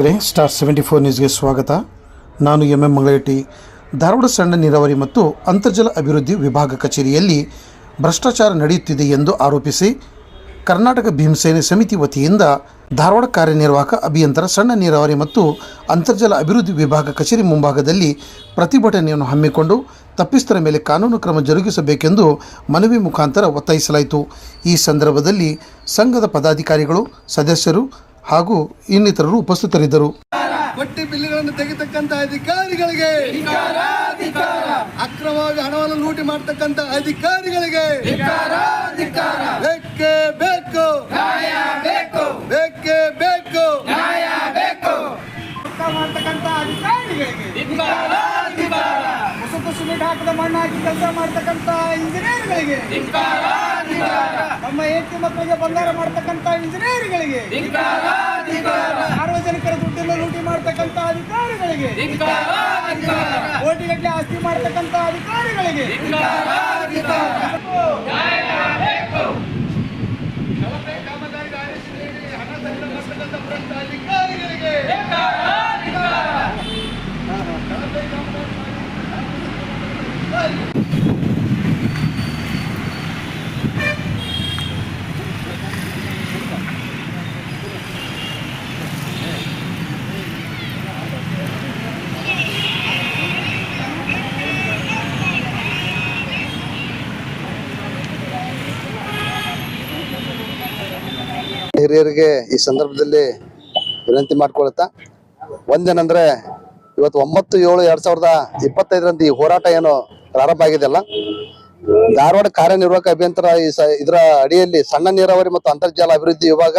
ವೀಕ್ಷಕರೇ star seventy four ನ್ಯೂಸ್ಗೆ ಸ್ವಾಗತ. ನಾನು ಎಂ ಎಂ ಮಂಗಳಗಟ್ಟಿ ಧಾರವಾಡ ಸಣ್ಣ ನೀರಾವರಿ ಮತ್ತು ಅಂತರ್ಜಲ ಅಭಿವೃದ್ಧಿ ವಿಭಾಗ ಕಚೇರಿಯಲ್ಲಿ ಭ್ರಷ್ಟಾಚಾರ ನಡೆಯುತ್ತಿದೆ ಎಂದು ಆರೋಪಿಸಿ ಕರ್ನಾಟಕ ಭೀಮಸೇನೆ ಸಮಿತಿ ವತಿಯಿಂದ ಧಾರವಾಡ ಕಾರ್ಯನಿರ್ವಾಹಕ ಅಭಿಯಂತರ ಸಣ್ಣ ನೀರಾವರಿ ಮತ್ತು ಅಂತರ್ಜಲ ಅಭಿವೃದ್ಧಿ ವಿಭಾಗ ಕಚೇರಿ ಮುಂಭಾಗದಲ್ಲಿ ಪ್ರತಿಭಟನೆಯನ್ನು ಹಮ್ಮಿಕೊಂಡು ತಪ್ಪಿಸ್ತರ ಮೇಲೆ ಕಾನೂನು ಕ್ರಮ ಜರುಗಿಸಬೇಕೆಂದು ಮನವಿ ಮುಖಾಂತರ ಒತ್ತಾಯಿಸಲಾಯಿತು. ಈ ಸಂದರ್ಭದಲ್ಲಿ ಸಂಘದ ಪದಾಧಿಕಾರಿಗಳು, ಸದಸ್ಯರು ಹಾಗೂ ಇನ್ನಿತರರು ಉಪಸ್ಥಿತರಿದ್ದರು. ಬಟ್ಟಿ ಬಿಲ್ಲುಗಳನ್ನು ತೆಗೆತಕ್ಕಂತ ಅಧಿಕಾರಿಗಳಿಗೆ ಅಕ್ರಮವಾಗಿ ಹಣವನ್ನು ಲೂಟಿ ಮಾಡ್ತಕ್ಕಂತ ಅಧಿಕಾರಿಗಳಿಗೆ ಬೇಕೇ ಬೇಕು. ಬೇಕೇ. ಬೇಕು ಮಾಡ್ತಕ್ಕಂತ ಅಧಿಕಾರಿಗಳಿಗೆ ಹೊಸತು ಸಿಮೆಂಟ್ ಹಾಕದ ಮಣ್ಣು ಹಾಕಿ ಕೆಲಸ ಮಾಡ್ತಕ್ಕಂತ ಇಂಜಿನಿಯರ್ಗಳಿಗೆ ನಮ್ಮ ಹೆಂಡತಿ ಮಕ್ಕಳಿಗೆ ಬಂಗಾರ ಮಾಡ್ತಕ್ಕಂತ ಇಂಜಿನಿಯರ್ಗಳಿಗೆ ಸಾರ್ವಜನಿಕರ ದುಡ್ಡನ್ನು ಲೂಟಿ ಮಾಡ್ತಕ್ಕಂತ ಅಧಿಕಾರಿಗಳಿಗೆ, ಕೋಟಿಗಟ್ಟಲೆ ಆಸ್ತಿ ಮಾಡ್ತಕ್ಕಂತ ಅಧಿಕಾರಿಗಳಿಗೆ. ಭ್ರಷ್ಟ ಅಧಿಕಾರಿಗಳಿಗೆ ಕಳಪೆ ಕಾಮಗಾರಿ ಹಿರಿಯರಿಗೆ ಈ ಸಂದರ್ಭದಲ್ಲಿ ವಿನಂತಿ ಮಾಡ್ಕೊಳ್ತಾ, ಒಂದೇನಂದ್ರೆ ಇವತ್ತು ಒಂಬತ್ತು ಏಳು ಎರಡ್ ಸಾವಿರದ ಇಪ್ಪತ್ತೈದರಂದು ಈ ಹೋರಾಟ ಏನು ಪ್ರಾರಂಭ ಆಗಿದೆಯಲ್ಲ, ಧಾರವಾಡ ಕಾರ್ಯನಿರ್ವಾಹಕ ಅಭಿಯಂತರ ಈ ಇದರ ಅಡಿಯಲ್ಲಿ ಸಣ್ಣ ನೀರಾವರಿ ಮತ್ತು ಅಂತರ್ಜಾಲ ಅಭಿವೃದ್ಧಿ ವಿಭಾಗ,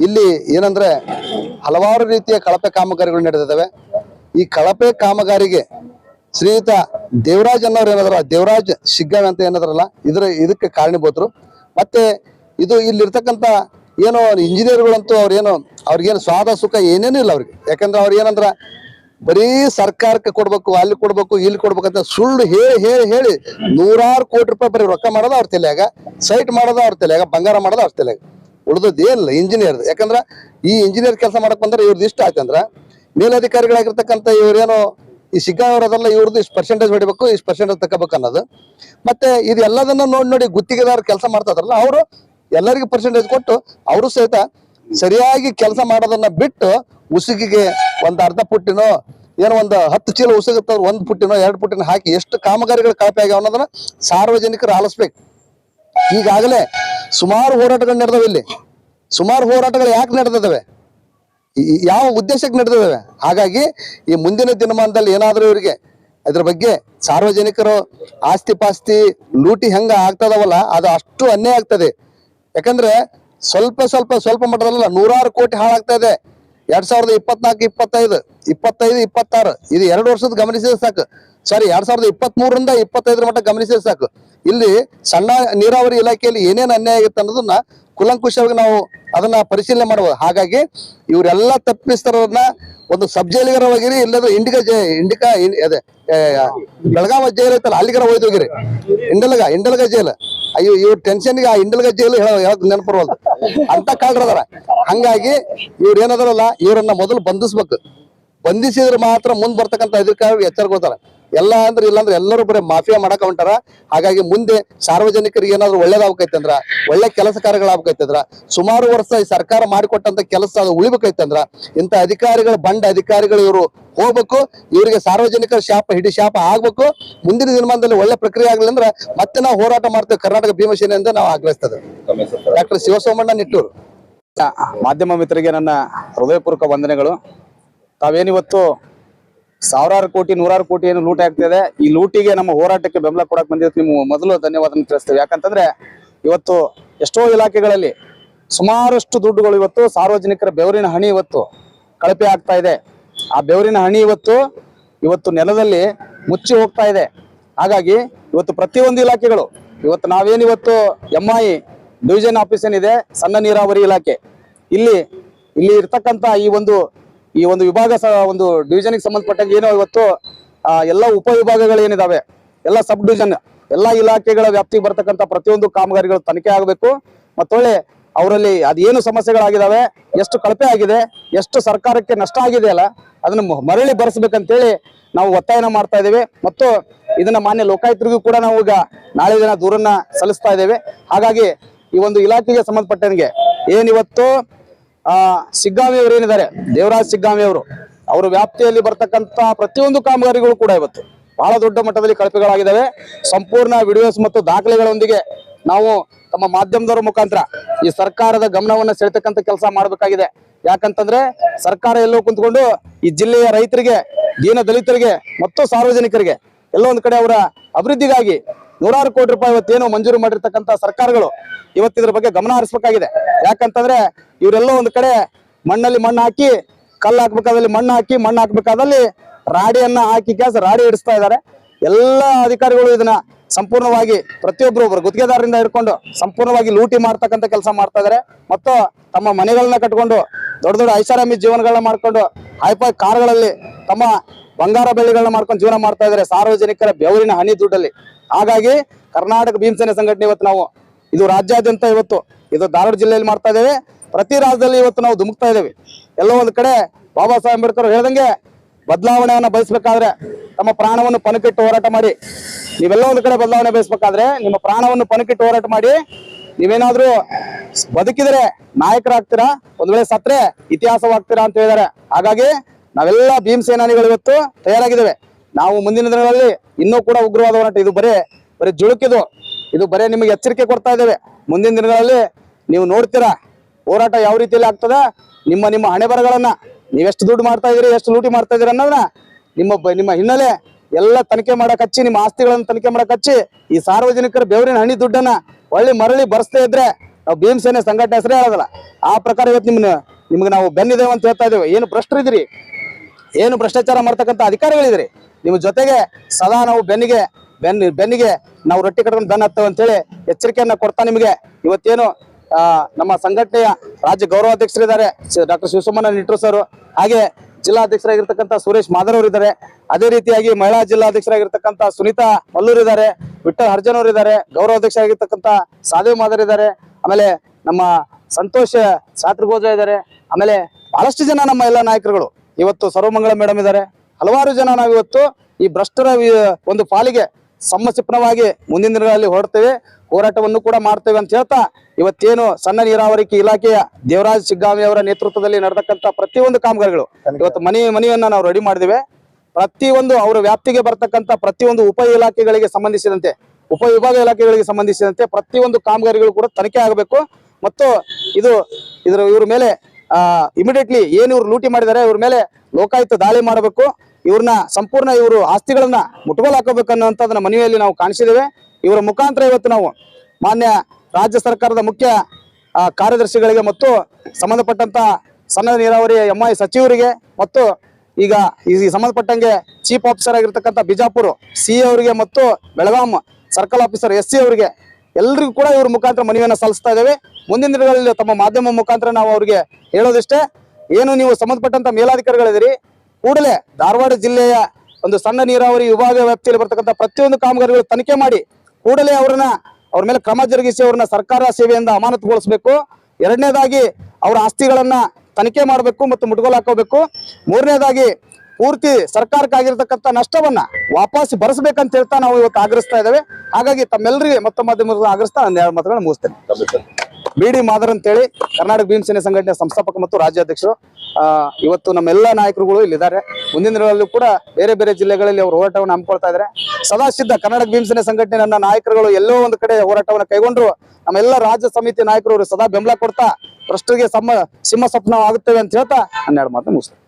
ಇಲ್ಲಿ ಏನಂದ್ರೆ ಹಲವಾರು ರೀತಿಯ ಕಳಪೆ ಕಾಮಗಾರಿಗಳು ನಡೆದಿದ್ದಾವೆ. ಈ ಕಳಪೆ ಕಾಮಗಾರಿಗೆ ಶ್ರೀಯುತ ದೇವರಾಜ್ ಅನ್ನೋರು ಏನಾದ್ರ ದೇವರಾಜ್ ಸಿಗ್ಗವೆ ಅಂತ ಏನಾದ್ರಲ್ಲ, ಇದ್ರ, ಇದಕ್ಕೆ ಕಾರಣೀಭೂತರು. ಮತ್ತೆ ಇದು ಇಲ್ಲಿರ್ತಕ್ಕಂಥ ಏನೋ ಇಂಜಿನಿಯರ್ಗಳಂತೂ ಅವ್ರೇನು, ಅವ್ರಿಗೇನು ಸ್ವಾದ ಸುಖ ಏನೇನೂ ಇಲ್ಲ ಅವ್ರಿಗೆ. ಯಾಕಂದ್ರೆ ಅವ್ರು ಏನಂದ್ರ, ಬರೀ ಸರ್ಕಾರಕ್ಕೆ ಕೊಡ್ಬೇಕು, ಅಲ್ಲಿ ಕೊಡ್ಬೇಕು, ಇಲ್ಲಿ ಕೊಡ್ಬೇಕಂತ ಸುಳ್ಳು ಹೇಳಿ ಹೇಳಿ ಹೇಳಿ ನೂರಾರು ಕೋಟಿ ರೂಪಾಯಿ ಬರೀ ರೊಕ್ಕ ಮಾಡೋದು ಅವ್ರ ತಲೆಯಾಗ, ಸೈಟ್ ಮಾಡೋದು ಅವ್ರ ತಲೆಯಾಗ, ಬಂಗಾರ ಮಾಡೋದು ಅವ್ರ ತಲೆಯಾಗ. ಉಳಿದದ್ದು ಏನಿಲ್ಲ ಇಂಜಿನಿಯರ್ ಯಾಕಂದ್ರ ಈ ಇಂಜಿನಿಯರ್ ಕೆಲಸ ಮಾಡಕ್ ಬಂದ್ರೆ ಇವ್ರದ್ದು ಇಷ್ಟ ಆಯ್ತಂದ್ರ ಮೇಲಧಿಕಾರಿಗಳಾಗಿರ್ತಕ್ಕಂಥ ಇವ್ರೇನು, ಈ ಸಿಗ್ಗಾವರದಲ್ಲ ಇವ್ರದ್ದು ಇಷ್ಟು ಪರ್ಸೆಂಟೇಜ್ ಹೊಡಿಬೇಕು ಇಷ್ಟು ಪರ್ಸೆಂಟೇಜ್ ತಗೋಬೇಕು ಅನ್ನೋದು. ಮತ್ತೆ ಇದು ಎಲ್ಲದನ್ನ ನೋಡಿ ನೋಡಿ ಗುತ್ತಿಗೆದಾರ ಕೆಲಸ ಮಾಡ್ತಾರಲ್ಲ ಅವರು ಎಲ್ಲರಿಗೂ ಪರ್ಸೆಂಟೇಜ್ ಕೊಟ್ಟು ಅವರು ಸಹಿತ ಸರಿಯಾಗಿ ಕೆಲಸ ಮಾಡೋದನ್ನ ಬಿಟ್ಟು ಉಸುಗಿಗೆ ಒಂದು ಅರ್ಧ ಪುಟ್ಟಿನೋ, ಏನೋ ಒಂದು ಹತ್ತು ಚೀಲ ಉಸುಗುತ್ತ ಒಂದು ಪುಟ್ಟಿನೋ, ಎರಡು ಪುಟ್ಟಿನ ಹಾಕಿ ಎಷ್ಟು ಕಾಮಗಾರಿಗಳು ಕಳಪೆ ಆಗ್ಯಾವ ಅನ್ನೋದನ್ನ ಸಾರ್ವಜನಿಕರು ಆಲಿಸ್ಬೇಕು. ಈಗಾಗಲೇ ಸುಮಾರು ಹೋರಾಟಗಳು ನಡೆದವೆ ಇಲ್ಲಿ. ಸುಮಾರು ಹೋರಾಟಗಳು ಯಾಕೆ ನಡೆದಿದ್ದಾವೆ ಯಾವ ಉದ್ದೇಶಕ್ಕೆ ನಡೆದಿದ್ದಾವೆ ಹಾಗಾಗಿ ಈ ಮುಂದಿನ ದಿನಮಾನದಲ್ಲಿ ಏನಾದರೂ ಇವರಿಗೆ ಇದ್ರ ಬಗ್ಗೆ ಸಾರ್ವಜನಿಕರು ಆಸ್ತಿ ಪಾಸ್ತಿ ಲೂಟಿ ಹೆಂಗ ಆಗ್ತದವಲ್ಲ, ಅದು ಅಷ್ಟು ಅನ್ಯಾಯ ಆಗ್ತದೆ. ಯಾಕಂದ್ರೆ ಸ್ವಲ್ಪ ಸ್ವಲ್ಪ ಸ್ವಲ್ಪ ಮಟ್ಟದಲ್ಲ ನೂರಾರು ಕೋಟಿ ಹಾಳಾಗ್ತಾ ಇದೆ. ಎರಡ್ ಸಾವಿರದ ಇಪ್ಪತ್ನಾಲ್ಕು, ಇಪ್ಪತ್ತೈದು ಇಪ್ಪತ್ತೈದು, ಇಪ್ಪತ್ತಾರು. ಇದು ಎರಡು ವರ್ಷದ ಗಮನಿಸಿದ ಸಾಕು. ಸಾರಿ ಎರಡ್ ಸಾವಿರದ ಇಪ್ಪತ್ತ್ ಮೂರರಿಂದ ಇಪ್ಪತ್ತೈದರ ಮಟ್ಟ ಗಮನಿಸಿದ್ರೆ ಸಾಕು. ಇಲ್ಲಿ ಸಣ್ಣ ನೀರಾವರಿ ಇಲಾಖೆಯಲ್ಲಿ ಏನೇನು ಅನ್ಯಾಯ ಆಗಿತ್ತು ಅನ್ನೋದನ್ನ ಕುಲಂಕುಷವಾಗಿ ನಾವು ಅದನ್ನ ಪರಿಶೀಲನೆ ಮಾಡಬಹುದು ಹಾಗಾಗಿ ಇವರೆಲ್ಲ ತಪ್ಪಿಸ್ತರನ್ನ ಒಂದು ಸಬ್ ಜೈಲಿಗರವಾಗಿರಿ ಇಲ್ಲದ್ರೆ ಇಂಡಿಕಾ ಜೈ, ಇಂಡಿಕಾ ಅದೇ ಬೆಳಗಾವ ಜೈಲ್ ಐತಲ್ಲ, ಅಲ್ಲಿಗರ ಹೋಯ್ತು ಹೋಗಿರಿ. ಇಂಡಲಗ ಇಂಡಲಗ ಜೈಲ್. ಅಯ್ಯೋ, ಇವ್ರ ಟೆನ್ಷನ್ಗೆ ಆ ಜೈಲು ಹೇಳಕ್ ನೆನಪಿರೋದು ಅಂತ ಕಾಡ್ರದಾರ ಹಂಗಾಗಿ ಇವ್ರ ಏನದಾರಲ್ಲ, ಇವರನ್ನ ಮೊದಲು ಬಂಧಿಸ್ಬೇಕು. ಬಂಧಿಸಿದ್ರೆ ಮಾತ್ರ ಮುಂದ್ ಬರ್ತಕ್ಕಂಥ ಅಧಿಕಾರಿ ಎಚ್ಚರಗೋತಾರ ಎಲ್ಲ ಅಂದ್ರೆ ಇಲ್ಲಾಂದ್ರೆ ಎಲ್ಲರೂ ಬರೀ ಮಾಫಿಯಾ ಮಾಡಕ ಹೊಂಟಾರ. ಹಾಗಾಗಿ ಮುಂದೆ ಸಾರ್ವಜನಿಕರಿಗೆ ಏನಾದ್ರು ಒಳ್ಳೇದಾಗ್ಬೇಕೈತಂದ್ರ ಒಳ್ಳೆ ಕೆಲಸ ಕಾರ್ಯಗಳಾಗ್ಬೇಕೈತಂದ್ರ ಸುಮಾರು ವರ್ಷ ಈ ಸರ್ಕಾರ ಮಾಡಿಕೊಟ್ಟಂತ ಕೆಲಸ ಅದು ಉಳಿಬೇಕೈತಂದ್ರ ಇಂಥ ಅಧಿಕಾರಿಗಳು, ಬಂಡ ಅಧಿಕಾರಿಗಳು ಇವರು ಹೋಗ್ಬೇಕು, ಇವರಿಗೆ ಸಾರ್ವಜನಿಕರ ಶಾಪ, ಹಿಡಿ ಶಾಪ ಆಗ್ಬೇಕು. ಮುಂದಿನ ದಿನಮಾನದಲ್ಲಿ ಒಳ್ಳೆ ಪ್ರಕ್ರಿಯೆ ಆಗ್ಲಿ ಅಂದ್ರೆ ಮತ್ತೆ ನಾವು ಹೋರಾಟ ಮಾಡ್ತೇವೆ ಕರ್ನಾಟಕ ಭೀಮಸೇನೆ ಅಂತ ನಾವು ಆಗ್ರಹಿಸ್ತದೆ ಡಾಕ್ಟರ್ ಶಿವಸೋಮಣ್ಣ ನಿಟ್ಟೂರು. ಮಾಧ್ಯಮ ಮಿತ್ರರಿಗೆ ನನ್ನ ಹೃದಯಪೂರ್ವಕ ವಂದನೆಗಳು. ತಾವೇನಿವತ್ತು ಸಾವಿರಾರು ಕೋಟಿ, ನೂರಾರು ಕೋಟಿ ಏನು ಲೂಟಿ ಆಗ್ತಿದೆ ಈ ಲೂಟಿಗೆ ನಮ್ಮ ಹೋರಾಟಕ್ಕೆ ಬೆಂಬಲ ಕೊಡಕ್ ಬಂದಿದ್ದು ನಿಮ್ಮ ಮೊದಲು ಧನ್ಯವಾದ ತಿಳಿಸ್ತೇವೆ. ಯಾಕಂತಂದ್ರೆ ಇವತ್ತು ಎಷ್ಟೋ ಇಲಾಖೆಗಳಲ್ಲಿ ಸುಮಾರಷ್ಟು ದುಡ್ಡುಗಳು ಇವತ್ತು ಸಾರ್ವಜನಿಕರ ಬೆವರಿನ ಹಣಿ ಇವತ್ತು ಕಳಪೆ ಆಗ್ತಾ ಇದೆ. ಆ ಬೆವರಿನ ಹಣಿ ಇವತ್ತು ಇವತ್ತು ನೆಲದಲ್ಲಿ ಮುಚ್ಚಿ ಹೋಗ್ತಾ ಇದೆ. ಹಾಗಾಗಿ ಇವತ್ತು ಪ್ರತಿಯೊಂದು ಇಲಾಖೆಗಳು, ಇವತ್ತು ನಾವೇನಿವತ್ತು ಎಂ ಐ ಡಿವಿಷನ್ ಆಫೀಸ್ ಏನಿದೆ, ಸಣ್ಣ ನೀರಾವರಿ ಇಲಾಖೆ. ಇಲ್ಲಿ ಇಲ್ಲಿ ಇರ್ತಕ್ಕಂತ ಈ ಒಂದು ಈ ಒಂದು ವಿಭಾಗ ಒಂದು ಡಿವಿಷನ್ಗೆ ಸಂಬಂಧಪಟ್ಟಂಗೆ ಏನೋ ಇವತ್ತು ಎಲ್ಲ ಉಪ ವಿಭಾಗಗಳು ಏನಿದಾವೆ, ಎಲ್ಲ ಸಬ್ ಡಿವಿಷನ್ ಎಲ್ಲ ಇಲಾಖೆಗಳ ವ್ಯಾಪ್ತಿಗೆ ಬರ್ತಕ್ಕಂಥ ಪ್ರತಿಯೊಂದು ಕಾಮಗಾರಿಗಳು ತನಿಖೆ ಆಗಬೇಕು. ಮತ್ತೊಳ್ಳೆ ಅವರಲ್ಲಿ ಅದೇನು ಸಮಸ್ಯೆಗಳಾಗಿದಾವೆ, ಎಷ್ಟು ಕಳಪೆ ಆಗಿದೆ, ಎಷ್ಟು ಸರ್ಕಾರಕ್ಕೆ ನಷ್ಟ ಆಗಿದೆ ಅಲ್ಲ, ಅದನ್ನು ಮರಳಿ ಬರೆಸ್ಬೇಕಂತೇಳಿ ನಾವು ಒತ್ತಾಯನ ಮಾಡ್ತಾ ಇದ್ದೇವೆ. ಮತ್ತು ಇದನ್ನ ಮಾನ್ಯ ಲೋಕಾಯುಕ್ತರಿಗೂ ಕೂಡ ನಾವು ಈಗ ನಾಳೆ ದಿನ ದೂರನ್ನ ಸಲ್ಲಿಸ್ತಾ ಇದ್ದೇವೆ. ಹಾಗಾಗಿ ಈ ಒಂದು ಇಲಾಖೆಗೆ ಸಂಬಂಧಪಟ್ಟಂಗೆ ಏನಿವತ್ತು, ಆ, ಸಿಗ್ಗಾಮಿ ಅವರು ಏನಿದ್ದಾರೆ, ದೇವರಾಜ್ ಸಿಗ್ಗಾಮಿ ಅವರು, ಅವರ ವ್ಯಾಪ್ತಿಯಲ್ಲಿ ಬರ್ತಕ್ಕಂತ ಪ್ರತಿಯೊಂದು ಕಾಮಗಾರಿಗಳು ಕೂಡ ಇವತ್ತು. ಬಹಳ ದೊಡ್ಡ ಮಟ್ಟದಲ್ಲಿ ಕಳಪೆಗಳಾಗಿದ್ದಾವೆ ಸಂಪೂರ್ಣ ವಿಡಿಯೋಸ್ ಮತ್ತು ದಾಖಲೆಗಳೊಂದಿಗೆ ನಾವು ತಮ್ಮ ಮಾಧ್ಯಮದವರ ಮುಖಾಂತರ ಈ ಸರ್ಕಾರದ ಗಮನವನ್ನ ಸೆಳೆತಕ್ಕಂತ ಕೆಲಸ ಮಾಡಬೇಕಾಗಿದೆ. ಯಾಕಂತಂದ್ರೆ ಸರ್ಕಾರ ಎಲ್ಲೋ ಕುಂತ್ಕೊಂಡು ಈ ಜಿಲ್ಲೆಯ ರೈತರಿಗೆ, ದೀನ ದಲಿತರಿಗೆ, ಮತ್ತು ಸಾರ್ವಜನಿಕರಿಗೆ ಎಲ್ಲೋ ಒಂದ್ ಕಡೆ ಅವರ ಅಭಿವೃದ್ಧಿಗಾಗಿ ನೂರಾರು ಕೋಟಿ ರೂಪಾಯಿ ಇವತ್ತೇನು ಮಂಜೂರು ಮಾಡಿರ್ತಕ್ಕಂತ ಸರ್ಕಾರಗಳು ಇವತ್ತಿದ್ರ ಬಗ್ಗೆ ಗಮನ ಹರಿಸಬೇಕಾಗಿದೆ. ಯಾಕಂತಂದ್ರೆ ಇವರೆಲ್ಲೋ ಒಂದ್ ಕಡೆ ಮಣ್ಣಲ್ಲಿ ಮಣ್ಣು ಹಾಕಿ, ಕಲ್ಲು ಹಾಕ್ಬೇಕಾದಲ್ಲಿ ಮಣ್ಣು ಹಾಕಿ, ಮಣ್ಣು ಹಾಕ್ಬೇಕಾದಲ್ಲಿ ರಾಡಿಯನ್ನ ಹಾಕಿ ಕೆಲಸ ರಾಡಿ ಹಿಡಿಸ್ತಾ ಇದ್ದಾರೆ. ಎಲ್ಲ ಅಧಿಕಾರಿಗಳು ಇದನ್ನ ಸಂಪೂರ್ಣವಾಗಿ ಪ್ರತಿಯೊಬ್ಬರು ಒಬ್ಬರು ಗುತ್ತಿಗೆದಾರರಿಂದ ಹಿಡ್ಕೊಂಡು ಸಂಪೂರ್ಣವಾಗಿ ಲೂಟಿ ಮಾಡ್ತಕ್ಕಂಥ ಕೆಲಸ ಮಾಡ್ತಾ ಇದಾರೆ. ಮತ್ತು ತಮ್ಮ ಮನೆಗಳನ್ನ ಕಟ್ಕೊಂಡು ದೊಡ್ಡ ದೊಡ್ಡ ಐಷಾರಾಮಿ ಜೀವನಗಳನ್ನ ಮಾಡ್ಕೊಂಡು ಹೈಫೈ ಕಾರ್ಗಳಲ್ಲಿ ತಮ್ಮ ಬಂಗಾರ ಬೆಳ್ಳಿಗಳನ್ನ ಮಾಡ್ಕೊಂಡು ಜೀವನ ಮಾಡ್ತಾ ಇದ್ದಾರೆ ಸಾರ್ವಜನಿಕರ ಬೆವರಿನ ಹನಿ ದುಡ್ಡಲ್ಲಿ. ಹಾಗಾಗಿ ಕರ್ನಾಟಕ ಭೀಮಸೇನೆ ಸಂಘಟನೆ ಇವತ್ತು ನಾವು ಇದು ರಾಜ್ಯಾದ್ಯಂತ ಇವತ್ತು ಇದು ಧಾರವಾಡ ಜಿಲ್ಲೆಯಲ್ಲಿ ಮಾಡ್ತಾ ಇದ್ದೇವೆ. ಪ್ರತಿ ರಾಜ್ಯದಲ್ಲಿ ಇವತ್ತು ನಾವು ಧುಮುಕ್ತಾ ಇದ್ದೇವೆ. ಎಲ್ಲೋ ಒಂದು ಕಡೆ ಬಾಬಾ ಸಾಹೇಬ್ ಅಂಬೇಡ್ಕರ್ ಹೇಳ್ದಂಗೆ ಬದಲಾವಣೆಯನ್ನ ಬಯಸ್ಬೇಕಾದ್ರೆ ತಮ್ಮ ಪ್ರಾಣವನ್ನು ಪಣಕ್ಕಿಟ್ಟು ಹೋರಾಟ ಮಾಡಿ, ನೀವೆಲ್ಲ ಒಂದು ಕಡೆ ಬದಲಾವಣೆ ಬಯಸ್ಬೇಕಾದ್ರೆ ನಿಮ್ಮ ಪ್ರಾಣವನ್ನು ಪಣಕ್ಕಿಟ್ಟು ಹೋರಾಟ ಮಾಡಿ, ನೀವೇನಾದ್ರೂ ಬದುಕಿದ್ರೆ ನಾಯಕರಾಗ್ತೀರಾ? ಒಂದ್ ವೇಳೆ ಸತ್ರೆ ಇತಿಹಾಸವಾಗ್ತೀರಾ ಅಂತ ಹೇಳಿದಾರೆ ಹಾಗಾಗಿ ನಾವೆಲ್ಲ ಭೀಮ್ ಸೇನಾನಿಗಳು ಇವತ್ತು ತಯಾರಾಗಿದ್ದೇವೆ. ನಾವು ಮುಂದಿನ ದಿನಗಳಲ್ಲಿ ಇನ್ನೂ ಕೂಡ ಉಗ್ರವಾದ ಹೋರಾಟ, ಇದು ಬರೇ, ಬರೀ ಜುಳುಕಿದು ಇದು ಬರೇ ನಿಮಗೆ ಎಚ್ಚರಿಕೆ ಕೊಡ್ತಾ ಇದ್ದೇವೆ. ಮುಂದಿನ ದಿನಗಳಲ್ಲಿ ನೀವು ನೋಡ್ತೀರಾ, ಹೋರಾಟ ಯಾವ ರೀತಿಯಲ್ಲಿ ಆಗ್ತದೆ? ನಿಮ್ಮ ನಿಮ್ಮ ಹಣೆ ಬರಗಳನ್ನ ನೀವೆಷ್ಟು ದುಡ್ಡು ಮಾಡ್ತಾ ಇದೀರಿ ಎಷ್ಟು ಲೂಟಿ ಮಾಡ್ತಾ ಇದೀರಿ ಅನ್ನೋದನ್ನ ನಿಮ್ಮ ನಿಮ್ಮ ಹಿನ್ನೆಲೆ ಎಲ್ಲ ತನಿಖೆ ಮಾಡಕ್ ಹಚ್ಚಿ, ನಿಮ್ಮ ಆಸ್ತಿಗಳನ್ನು ತನಿಖೆ ಮಾಡಕ್ ಹಚ್ಚಿ ಈ ಸಾರ್ವಜನಿಕರ ಬೆವರಿನ ಹಣಿ ದುಡ್ಡನ್ನ ಒಳ್ಳೆ ಮರಳಿ ಬರ್ಸ್ತಾ ಇದ್ರೆ ನಾವು ಭೀಮಸೇನೆ ಸಂಘಟನೆ ಹೆಸರೇ ಹೇಳೋದಲ್ಲ. ಆ ಪ್ರಕಾರ ಇವತ್ತು ನಿಮ್ನ ನಿಮ್ಗೆ ನಾವು ಬೆನ್ನಿದ್ದೇವೆ ಅಂತ ಹೇಳ್ತಾ ಇದ್ದೇವೆ. ಏನು ಭ್ರಷ್ಟರಿದ್ದೀರಿ ಏನು ಭ್ರಷ್ಟಾಚಾರ ಮಾಡ್ತಕ್ಕಂಥ ಅಧಿಕಾರಿಗಳಿದ್ರಿ ನಿಮ್ಮ ಜೊತೆಗೆ ಸದಾ ನಾವು ಬೆನ್ನಿಗೆ ಬೆನ್ನ ಬೆನ್ನಿಗೆ ನಾವು ರೊಟ್ಟಿ ಕಟ್ಕೊಂಡು ಬೆನ್ನ ಹತ್ತೇವೆ ಅಂತೇಳಿ ಎಚ್ಚರಿಕೆಯನ್ನ ಕೊಡ್ತಾ ನಿಮಗೆ ಇವತ್ತೇನು ನಮ್ಮ ಸಂಘಟನೆಯ ರಾಜ್ಯ ಗೌರವಾಧ್ಯಕ್ಷರಿದ್ದಾರೆ ಡಾಕ್ಟರ್ ಶಿವಸುಮನ ನಿಟ್ರು ಸರ್. ಹಾಗೆ ಜಿಲ್ಲಾಧ್ಯಕ್ಷರಾಗಿರ್ತಕ್ಕಂಥ ಸುರೇಶ್ ಮಾದರ್ ಅವರು ಇದ್ದಾರೆ. ಅದೇ ರೀತಿಯಾಗಿ ಮಹಿಳಾ ಜಿಲ್ಲಾಧ್ಯಕ್ಷರಾಗಿರ್ತಕ್ಕಂಥ ಸುನೀತಾ ಮಲ್ಲೂರ್ ಇದ್ದಾರೆ. ವಿಠಲ್ ಇದ್ದಾರೆ. ಗೌರವಾಧ್ಯಕ್ಷರಾಗಿರ್ತಕ್ಕಂಥ ಸಾದೇವ್ ಮಾದರ್ ಇದ್ದಾರೆ. ಆಮೇಲೆ ನಮ್ಮ ಸಂತೋಷ್ ಶಾತ್ರಿಗೋಜ ಇದ್ದಾರೆ. ಆಮೇಲೆ ಬಹಳಷ್ಟು ಜನ ನಮ್ಮ ಎಲ್ಲ ನಾಯಕರುಗಳು. ಇವತ್ತು ಸರ್ವಮಂಗಳ ಮೇಡಮ್ ಇದ್ದಾರೆ. ಹಲವಾರು ಜನ ನಾವು ಇವತ್ತು ಈ ಭ್ರಷ್ಟರ ಒಂದು ಪಾಲಿಗೆ ಸಮಸಿಪ್ನವಾಗಿ ಮುಂದಿನ ದಿನಗಳಲ್ಲಿ ಹೊರಡ್ತೇವೆ. ಹೋರಾಟವನ್ನು ಕೂಡ ಮಾಡ್ತೇವೆ ಅಂತ ಹೇಳ್ತಾ ಇವತ್ತೇನು ಸಣ್ಣ ನೀರಾವರಿ ಇಲಾಖೆಯ ದೇವರಾಜ್ ಸಿಗ್ಗಾಮಿ ಅವರ ನೇತೃತ್ವದಲ್ಲಿ ನಡೆದಕ್ಕಂತ ಪ್ರತಿಯೊಂದು ಕಾಮಗಾರಿಗಳು ಇವತ್ತು ಮನೆ ಮನೆಯನ್ನ ನಾವು ರೆಡಿ ಮಾಡಿದ್ದೇವೆ. ಪ್ರತಿಯೊಂದು ಅವರ ವ್ಯಾಪ್ತಿಗೆ ಬರ್ತಕ್ಕಂತ ಪ್ರತಿಯೊಂದು ಉಪ ಇಲಾಖೆಗಳಿಗೆ ಸಂಬಂಧಿಸಿದಂತೆ ಉಪ ವಿಭಾಗ ಇಲಾಖೆಗಳಿಗೆ ಸಂಬಂಧಿಸಿದಂತೆ ಪ್ರತಿಯೊಂದು ಕಾಮಗಾರಿಗಳು ಕೂಡ ತನಿಖೆ ಆಗಬೇಕು. ಮತ್ತು ಇದು ಇದರ ಇವ್ರ ಮೇಲೆ ಇಮಿಡಿಯೇಟ್ಲಿ ಏನು ಇವ್ರು ಲೂಟಿ ಮಾಡಿದ್ದಾರೆ ಇವ್ರ ಮೇಲೆ ಲೋಕಾಯುಕ್ತ ದಾಳಿ ಮಾಡಬೇಕು. ಇವ್ರನ್ನ ಸಂಪೂರ್ಣ ಇವರು ಆಸ್ತಿಗಳನ್ನ ಮುಟ್ಗೋಲ್ ಹಾಕೋಬೇಕು ಅನ್ನೋಂಥದ್ದನ್ನ ಮನವಿಯಲ್ಲಿ ನಾವು ಕಾಣಿಸಿದ್ದೇವೆ. ಇವರ ಮುಖಾಂತರ ಇವತ್ತು ನಾವು ಮಾನ್ಯ ರಾಜ್ಯ ಸರ್ಕಾರದ ಮುಖ್ಯ ಕಾರ್ಯದರ್ಶಿಗಳಿಗೆ ಮತ್ತು ಸಂಬಂಧಪಟ್ಟಂತ ಸಣ್ಣ ನೀರಾವರಿ ಎಂ ಐ ಸಚಿವರಿಗೆ ಮತ್ತು ಈಗ ಈ ಸಂಬಂಧಪಟ್ಟಂಗೆ ಚೀಫ್ ಆಫೀಸರ್ ಆಗಿರ್ತಕ್ಕಂಥ ಬಿಜಾಪುರ ಸಿ ಅವರಿಗೆ ಮತ್ತು Belgaum circle officer S C ಅವರಿಗೆ ಎಲ್ರಿಗೂ ಕೂಡ ಇವ್ರ ಮುಖಾಂತರ ಮನವಿಯನ್ನು ಸಲ್ಲಿಸ್ತಾ ಇದ್ದೇವೆ. ಮುಂದಿನ ದಿನಗಳಲ್ಲಿ ತಮ್ಮ ಮಾಧ್ಯಮ ಮುಖಾಂತರ ನಾವು ಅವರಿಗೆ ಹೇಳೋದಿಷ್ಟೇ. ಏನು ನೀವು ಸಂಬಂಧಪಟ್ಟಂತ ಮೇಲಾಧಿಕಾರಿಗಳಿದ್ದೀರಿ ಕೂಡಲೇ ಧಾರವಾಡ ಜಿಲ್ಲೆಯ ಒಂದು ಸಣ್ಣ ನೀರಾವರಿ ವಿಭಾಗ ವ್ಯಾಪ್ತಿಯಲ್ಲಿ ಬರ್ತಕ್ಕಂಥ ಪ್ರತಿಯೊಂದು ಕಾಮಗಾರಿಗಳು ತನಿಖೆ ಮಾಡಿ ಕೂಡಲೇ ಅವರನ್ನ ಅವ್ರ ಮೇಲೆ ಕ್ರಮ ಜರುಗಿಸಿ ಅವ್ರನ್ನ ಸರ್ಕಾರ ಸೇವೆಯಿಂದ ಅಮಾನತುಗೊಳಿಸಬೇಕು. ಎರಡನೇದಾಗಿ ಅವರ ಆಸ್ತಿಗಳನ್ನ ತನಿಖೆ ಮಾಡಬೇಕು ಮತ್ತು ಮುಟ್ಗೋಲು ಹಾಕೋಬೇಕು. ಮೂರನೇದಾಗಿ ಪೂರ್ತಿ ಸರ್ಕಾರಕ್ಕಾಗಿರ್ತಕ್ಕಂಥ ನಷ್ಟವನ್ನ ವಾಪಸ್ ಬರೆಸಬೇಕಂತ ಹೇಳ್ತಾ ನಾವು ಇವತ್ತು ಆಗ್ರಹಿಸ್ತಾ ಇದ್ದೇವೆ. ಹಾಗಾಗಿ ತಮ್ಮೆಲ್ಲರಿಗೆ ಮತ್ತೊಮ್ಮೆ ಆಗ್ರಹಿಸ್ತಾ ನಾನು ಮಾತುಗಳನ್ನ ಮುಗಿಸ್ತೇನೆ. ಬಿ ಡಿ ಮಾದರ್ ಅಂತೇಳಿ ಕರ್ನಾಟಕ ಭೀಮಸೇನೆ ಸಂಘಟನೆ ಸಂಸ್ಥಾಪಕ ಮತ್ತು ರಾಜ್ಯಾಧ್ಯಕ್ಷರು. ಇವತ್ತು ನಮ್ಮೆಲ್ಲ ನಾಯಕರುಗಳು ಇಲ್ಲಿದ್ದಾರೆ. ಮುಂದಿನ ದಿನಗಳಲ್ಲೂ ಕೂಡ ಬೇರೆ ಬೇರೆ ಜಿಲ್ಲೆಗಳಲ್ಲಿ ಅವರು ಹೋರಾಟವನ್ನು ಹಮ್ಮಿಕೊಳ್ತಾ ಇದ್ದಾರೆ. ಸದಾ ಸಿದ್ಧ ಕರ್ನಾಟಕ ಭೀಮಸೇನೆ ಸಂಘಟನೆ ನನ್ನ ನಾಯಕರುಗಳು ಎಲ್ಲೋ ಒಂದು ಕಡೆ ಹೋರಾಟವನ್ನು ಕೈಗೊಂಡ್ರು, ನಮ್ಮೆಲ್ಲ ರಾಜ್ಯ ಸಮಿತಿ ನಾಯಕರು ಸದಾ ಬೆಂಬಲ ಕೊಡ್ತಾ ಭ್ರಷ್ಟರಿಗೆ ಸಮ ಸಿಂಹ ಸ್ವಪ್ನ ಆಗುತ್ತೇವೆ ಅಂತ ಹೇಳ್ತಾ ಹನ್ನೆರಡು ಮಾತು ಮುಗಿಸ್ತಾರೆ